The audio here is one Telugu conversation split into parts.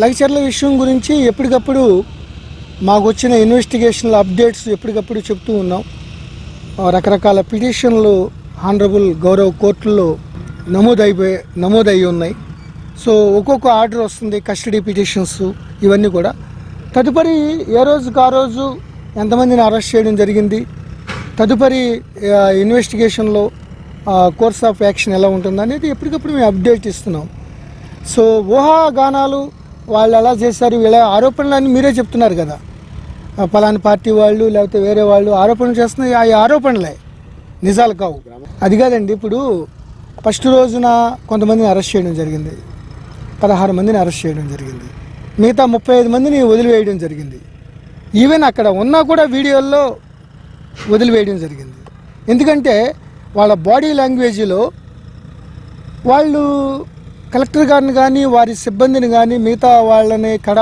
లగచర్ల విషయం గురించి ఎప్పటికప్పుడు మాకు వచ్చిన ఇన్వెస్టిగేషన్ల అప్డేట్స్ ఎప్పటికప్పుడు చెప్తూ ఉన్నాం. రకరకాల పిటిషన్లు ఆనరబుల్ గౌరవ కోర్టుల్లో నమోదైపోయి నమోదయ్యి ఉన్నాయి. సో ఒక్కొక్క ఆర్డర్ వస్తుంది కస్టడీ పిటిషన్స్ ఇవన్నీ కూడా. తదుపరి ఏ రోజుకు ఆ రోజు ఎంతమందిని అరెస్ట్ చేయడం జరిగింది? తదుపరి ఇన్వెస్టిగేషన్లో కోర్స్ ఆఫ్ యాక్షన్ ఎలా ఉంటుంది అనేది ఎప్పటికప్పుడు మేము అప్డేట్ ఇస్తున్నాం. సో ఊహాగానాలు వాళ్ళు ఎలా చేశారు వీళ్ళ ఆరోపణలు అని మీరే చెప్తున్నారు కదా. పలాని పార్టీ వాళ్ళు లేకపోతే వేరే వాళ్ళు ఆరోపణలు చేస్తున్నారు ఆ ఆరోపణలే. నిజాలు కావు. అది కాదండి ఇప్పుడు ఫస్ట్ రోజున కొంతమందిని అరెస్ట్ చేయడం జరిగింది. పదహారు మందిని అరెస్ట్ చేయడం జరిగింది. మిగతా ముప్పై ఐదు మందిని వదిలివేయడం జరిగింది. ఈవెన్ అక్కడ ఉన్నా కూడా వీడియోల్లో వదిలివేయడం జరిగింది. ఎందుకంటే వాళ్ళ బాడీ లాంగ్వేజ్లో వాళ్ళు కలెక్టర్ గారిని కానీ వారి సిబ్బందిని కానీ మిగతా వాళ్ళని కడ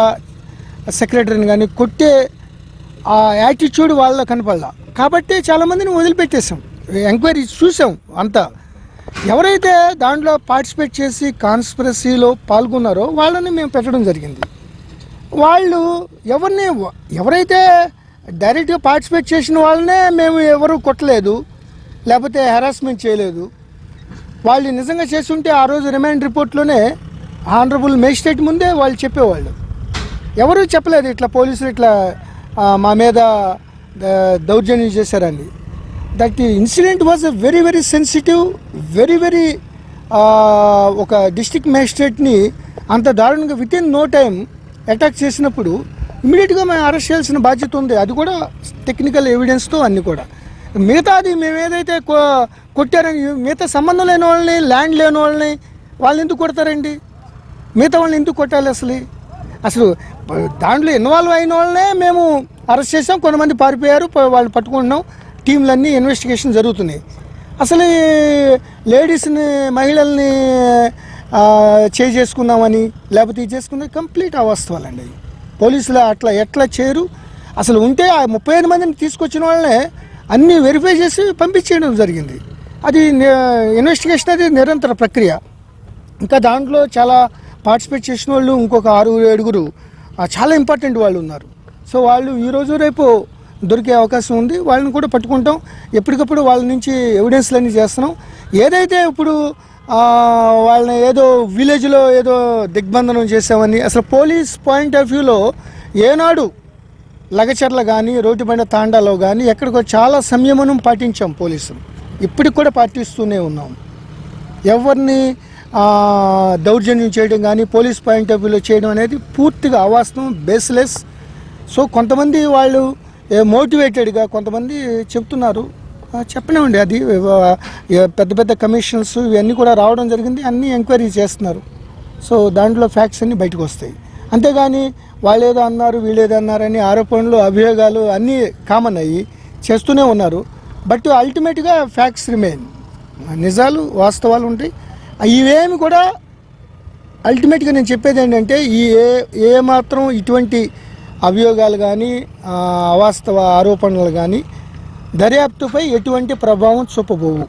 సెక్రటరీని కానీ కొట్టే ఆ యాటిట్యూడ్ వాళ్ళ కనపడలా. కాబట్టి చాలామందిని వదిలిపెట్టేసాం ఎంక్వైరీ చూసాం అంతా. ఎవరైతే దాంట్లో పార్టిసిపేట్ చేసి కాన్స్పిరసీలో పాల్గొన్నారో వాళ్ళని మేము పెట్టడం జరిగింది. వాళ్ళు ఎవరిని ఎవరైతే డైరెక్ట్గా పార్టిసిపేట్ చేసిన వాళ్ళనే మేము ఎవరు కొట్టలేదు. లేకపోతే హెరాస్మెంట్ చేయలేదు. వాళ్ళు నిజంగా చేస్తుంటే ఆ రోజు రిమాండ్ రిపోర్ట్లోనే ఆనరబుల్ మేజిస్ట్రేట్ ముందే వాళ్ళు చెప్పేవాళ్ళు. ఎవరూ చెప్పలేదు ఇట్లా పోలీసులు ఇట్లా మా మీద దౌర్జన్యం చేశారని. That incident was very very sensitive very very ఒక డిస్టిక్ మేజిస్ట్రేట్ని అంత దారుణంగా with in no time attack చేసినప్పుడు ఇమీడియట్గా మేము అరెస్ట్ చేయాల్సిన బాధ్యత ఉంది. అది కూడా టెక్నికల్ ఎవిడెన్స్తో అన్నీ కూడా. మిగతాది మేము ఏదైతే కొ- కొట్టారని మిగతా సంబంధం లేని వాళ్ళని ల్యాండ్ లేని వాళ్ళని వాళ్ళు ఎందుకు కొడతారండి? మిగతా వాళ్ళని ఎందుకు కొట్టాలి అసలు? అసలు దాంట్లో ఇన్వాల్వ్ అయిన వాళ్ళనే మేము అరెస్ట్ చేసాం కొంతమంది పారిపోయారు వాళ్ళు పట్టుకుంటున్నాం. టీంలన్నీ ఇన్వెస్టిగేషన్ జరుగుతున్నాయి అసలు లేడీస్ని మహిళల్ని చేసుకున్నామని లేకపోతే ఇది చేసుకున్న కంప్లీట్ అవాస్తవాలండి. పోలీసులు అట్లా ఎట్లా చేయరు? అసలు ఉంటే ఆ ముప్పై ఐదు మందిని తీసుకొచ్చిన వాళ్ళనే అన్నీ వెరిఫై చేసి పంపించేయడం జరిగింది. అది ఇన్వెస్టిగేషన్ అది నిరంతర ప్రక్రియ. ఇంకా దాంట్లో చాలా పార్టిసిపేట్ చేసిన వాళ్ళు ఇంకొక ఆరు ఏడుగురు చాలా ఇంపార్టెంట్ వాళ్ళు ఉన్నారు. సో వాళ్ళు ఈరోజు రేపు దొరికే అవకాశం ఉంది. వాళ్ళని కూడా పట్టుకుంటాం. ఎప్పటికప్పుడు వాళ్ళ నుంచి ఎవిడెన్స్లన్నీ చేస్తున్నాం. ఏదైతే ఇప్పుడు వాళ్ళని ఏదో విలేజ్లో ఏదో దిగ్బంధనం చేసామని అసలు పోలీస్ పాయింట్ ఆఫ్ వ్యూలో ఏనాడు లగచర్ల కానీ రోడ్డు బండ తాండాలో కానీ ఎక్కడికో చాలా సంయమనం పాటించాం పోలీసులు. ఇప్పటికి కూడా పాటిస్తూనే ఉన్నాం. ఎవరిని దౌర్జన్యం చేయడం కానీ పోలీస్ పాయింట్ ఆఫ్ వ్యూలో చేయడం అనేది పూర్తిగా అవాస్తవం బేస్లెస్ సో కొంతమంది వాళ్ళు మోటివేటెడ్గా కొంతమంది చెప్తున్నారు. చెప్పనివ్వండి అది పెద్ద పెద్ద కమిషన్స్ ఇవన్నీ కూడా రావడం జరిగింది అన్నీ ఎంక్వైరీ చేస్తున్నారు. సో దాంట్లో ఫ్యాక్ట్స్ అన్నీ బయటకు వస్తాయి. అంతేగాని వాళ్ళు ఏదో అన్నారు వీళ్ళేదో అన్నారని ఆరోపణలు అభియోగాలు అన్నీ కామన్ అయ్యి చేస్తూనే ఉన్నారు. బట్ అల్టిమేట్గా ఫ్యాక్ట్స్ రిమైన్ నిజాలు వాస్తవాలు ఉంటాయి. ఇవేమి కూడా అల్టిమేట్గా నేను చెప్పేది ఏంటంటే ఈ ఏ ఏ మాత్రం ఇటువంటి అభియోగాలు కానీ అవాస్తవ ఆరోపణలు కానీ దర్యాప్తుపై ఎటువంటి ప్రభావం చూపబోవు.